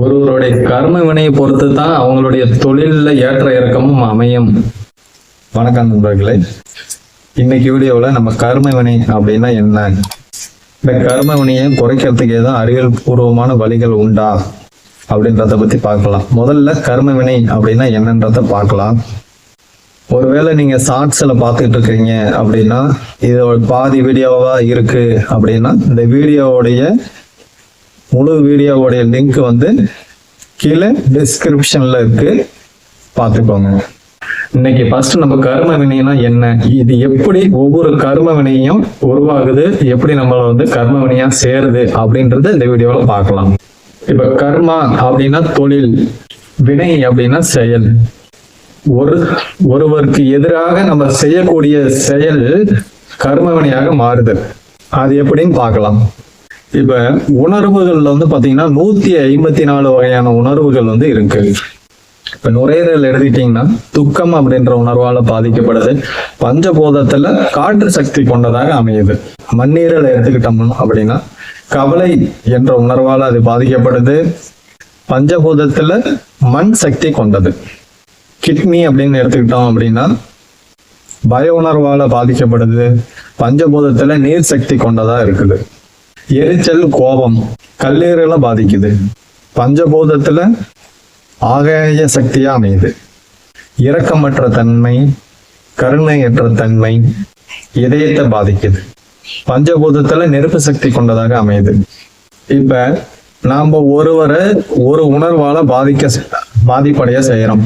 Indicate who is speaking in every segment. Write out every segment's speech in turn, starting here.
Speaker 1: ஒருவருடைய கர்ம வினையை பொறுத்து தான் அவங்களுடைய தொழிலில் ஏற்ற இறக்கமும் அமையும். வணக்கம் நண்பர்களே. இன்னைக்கு வீடியோவில் நம்ம கர்ம வினை அப்படின்னா என்ன? இந்த கர்ம வினையை குறைக்கிறதுக்கு ஏதோ அறிவியல் பூர்வமான வழிகள் உண்டா? அப்படின்றத பத்தி பார்க்கலாம். முதல்ல கர்ம வினை அப்படின்னா என்னன்றத பார்க்கலாம். ஒருவேளை நீங்க ஷார்ட்ஸில் பார்த்துக்கிட்டு இருக்கீங்க அப்படின்னா இது பாதி வீடியோவா இருக்கு அப்படின்னா இந்த வீடியோவுடைய முழு வீடியோவுடைய லிங்க் வந்து கீழே டிஸ்கிரிப்ஷன்ல இருக்கு. பார்த்துக்கோங்க. இன்னைக்கு ஃபர்ஸ்ட் நம்ம கர்ம வினைனா என்ன? இது எப்படி ஒவ்வொரு கர்ம வினையும் உருவாகுது? எப்படி நம்மள வந்து கர்ம வினையா சேருது? அப்படின்றத இந்த வீடியோவில் பார்க்கலாம். இப்ப கர்மா அப்படின்னா தொழில் வினை அப்படின்னா செயல். ஒரு ஒருவருக்கு எதிராக நம்ம செய்யக்கூடிய செயல் கர்மவினையாக மாறுது. அது எப்படின்னு பார்க்கலாம். இப்ப உணர்வுகள்ல வந்து பாத்தீங்கன்னா நூத்தி ஐம்பத்தி நாலு வகையான உணர்வுகள் வந்து இருக்கு. இப்ப நுரையீரல் எடுத்துக்கிட்டீங்கன்னா துக்கம் அப்படின்ற உணர்வால பாதிக்கப்படுது. பஞ்சபோதத்துல காற்று சக்தி கொண்டதாக அமையுது. மண்ணீரல் எடுத்துக்கிட்டோம் அப்படின்னா கவலை என்ற உணர்வால அது பாதிக்கப்படுது. பஞ்சபூதத்துல மண் சக்தி கொண்டது. கிட்னி அப்படின்னு எடுத்துக்கிட்டோம் அப்படின்னா பய உணர்வால பாதிக்கப்படுது. பஞ்சபூதத்துல நீர் சக்தி கொண்டதா இருக்குது. எரிச்சல் கோபம். கல்லீரலை பாதிக்குது. பஞ்சபூதத்துல ஆகாய சக்தியா அமையுது. இரக்கமற்ற தன்மை கருணையற்ற தன்மை இதயத்தை பாதிக்குது. பஞ்சபூதத்துல நெருப்பு சக்தி கொண்டதாக அமையுது. இப்ப நாம ஒருவரை ஒரு உணர்வால பாதிக்க பாதிப்படைய செய்யறோம்.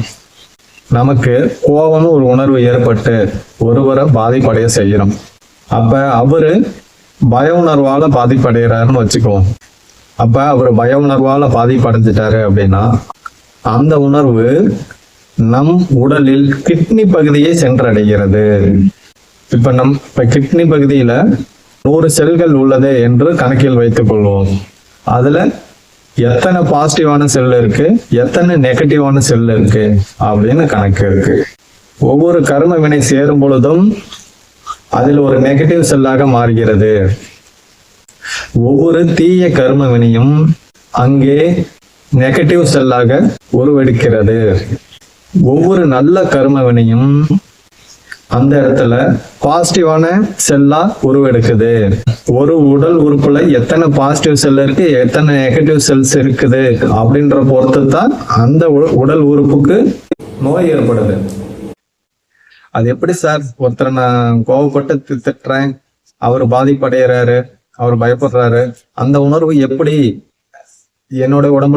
Speaker 1: நமக்கு கோபம்னு ஒரு உணர்வு ஏற்பட்டு ஒருவரை பாதிப்படைய செய்யறோம். அப்ப அவரு பய உணர்வால பாதிப்படைகிறாருன்னு வச்சுக்குவோம். அப்ப அவர் பய உணர்வால பாதிப்படைஞ்சிட்டாரு அப்படின்னா அந்த உணர்வு நம் உடலில் கிட்னி பகுதியை சென்றடைகிறது. இப்ப நம் இப்ப கிட்னி பகுதியில நூறு செல்கள் உள்ளது என்று கணக்கில் வைத்துக் கொள்வோம். அதுல எத்தனை பாசிட்டிவான செல் இருக்கு எத்தனை நெகட்டிவான செல் இருக்கு அப்படின்னு கணக்கு இருக்கு. ஒவ்வொரு கர்ம வினை சேரும் பொழுதும் அதில் ஒரு நெகட்டிவ் செல்லாக மாறுகிறது. ஒவ்வொரு தீய கர்ம வினையும் அங்கே நெகட்டிவ் செல்லாக உருவெடுக்கிறது. ஒவ்வொரு நல்ல கர்ம வினையும் அந்த இடத்துல பாசிட்டிவான செல்லா உருவெடுக்குது. ஒரு உடல் உறுப்புல எத்தனை பாசிட்டிவ் செல் இருக்கு எத்தனை நெகட்டிவ் செல்ஸ் இருக்குது அப்படின்ற பொறுத்து தான் அந்த உ- உடல் உறுப்புக்கு நோய் ஏற்படுது. அது எப்படி சார்? ஒருத்தரை நான் கோவப்பட்டு திட்டுறேன் அவர் பாதிப்படைகிறாரு அவர் பயப்படுறாரு அந்த உணர்வு எப்படி என்னோட உடம்புல